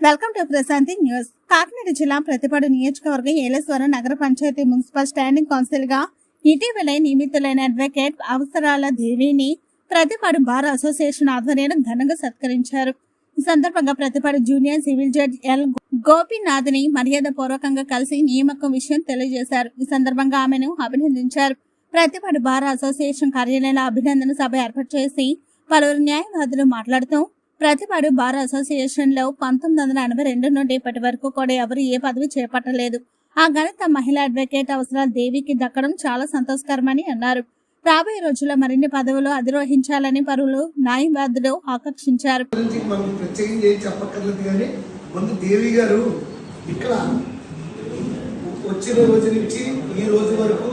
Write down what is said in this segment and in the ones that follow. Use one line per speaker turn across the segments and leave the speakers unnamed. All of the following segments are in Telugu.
Welcome to Prashanti news. Kakinada జిల్లా ప్రతిపాడు నియోజకవర్గం ఏలేశ్వరం నగర పంచాయతీ మున్సిపల్ స్టాండింగ్ కౌన్సిల్గా ఇటీవలే నియమితులైన అడ్వకేట్ అవసరాల దేవిని ప్రతిపాడు బార్ అసోసియేషన్ ఆధ్వర్యంలో ఘనంగా సత్కరించారు. ఈ సందర్భంగా Prathipadu junior civil judge L గోపీనాథ్ని మర్యాద పూర్వకంగా కలిసి నియామకం విషయం తెలియజేశారు. ఈ సందర్భంగా ఆమెను అభినందించారు. ప్రతిపాడు బార్ అసోసియేషన్ కార్యాలయంలో అభినందన సభ ఏర్పాటు చేసి పలువురు న్యాయవాదులు మాట్లాడుతూ ప్రతిపాడు బార్ అసోసియేషన్లో పంతొమ్మిది వందల ఎనభై రెండు నుండి ఇప్పటి వరకు కూడా ఎవరు ఏ పదవి చేపట్టలేదు. ఆ ఘనత మహిళా అడ్వకేట్ అవసరాల దేవికి దక్కడం చాలా సంతోషకరమని అన్నారు. రాబోయే రోజుల్లో మరిన్ని పదవులు అధిరోహించాలని పరువులు న్యాయవాదులు ఆకర్షించారు.
ముందు దేవి గారు ఇక్కడ వచ్చిన రోజు నుంచి ఈ రోజు వరకు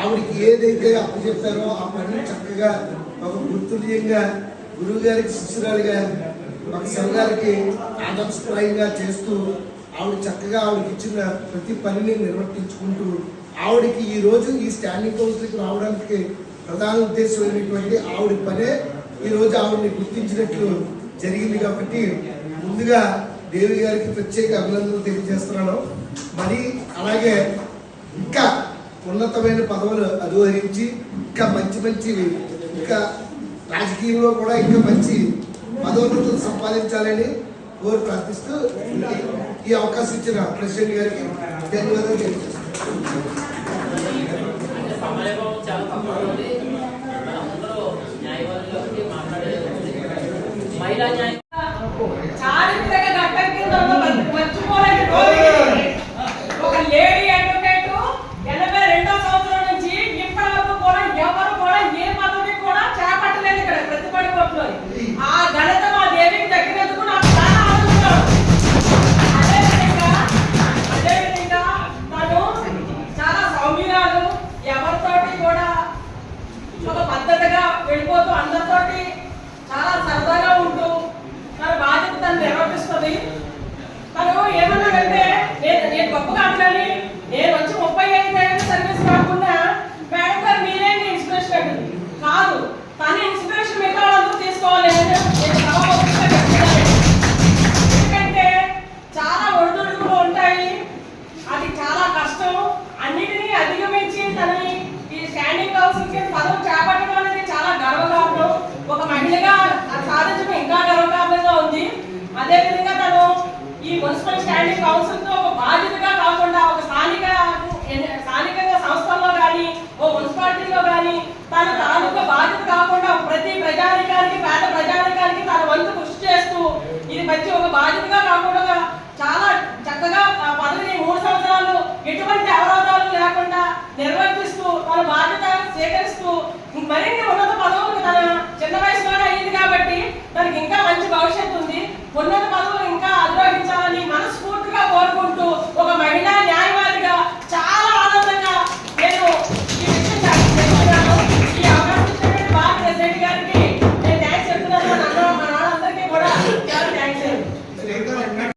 ఆవిడకి ఏదైతే అప్పు చెప్పారో ఆ పని చక్కగా ఒక గుర్తుల్యంగా గురువు గారికి శిష్యురాలుగా ఒక సంఘాలకి ఆదర్శప్రాయంగా చేస్తూ ఆవిడ చక్కగా ఆవిడకి ఇచ్చిన ప్రతి పనిని నిర్వర్తించుకుంటూ ఆవిడకి ఈ రోజు ఈ స్టాండింగ్ కౌన్సిల్కి రావడానికి ప్రధాన ఉద్దేశం అయినటువంటి ఆవిడ పనే ఈ రోజు ఆవిడని గుర్తించినట్లు జరిగింది కాబట్టి ముందుగా దేవి గారికి ప్రత్యేక అభినందనలు తెలియజేస్తున్నాను. మరి అలాగే ఇంకా ఉన్నతమైన పదవులు అధిరోహించి ఇంకా మంచి మంచి ఇంకా రాజకీయంలో కూడా ఇంకా మంచి పదోన్నతులు సంపాదించాలని కోరి ప్రార్థిస్తూ ఈ అవకాశం ఇచ్చిన ప్రెసిడెంట్ గారికి ధన్యవాదాలు
తెలియజేస్తాను మహిళా
వెళ్ళిపోతూ అందరితోటి చాలా సరదాగా ఉంటూ తన బాధ్యత తను నిర్వర్తిస్తుంది బాధ్యతగా కాకుండా చాలా చక్కగా ఆ పదవిని మూడు సంవత్సరాలు ఎటువంటి అవరోధాలు లేకుండా నిర్వర్తిస్తూ తన బాధ్యత స్వీకరిస్తూ మరిన్ని ఉన్నత పదవులు తన చిన్న వయసులోనే అయ్యింది కాబట్టి తనకి ఇంకా మంచి భవిష్యత్తు ఉంది. ఉన్నత పదవులు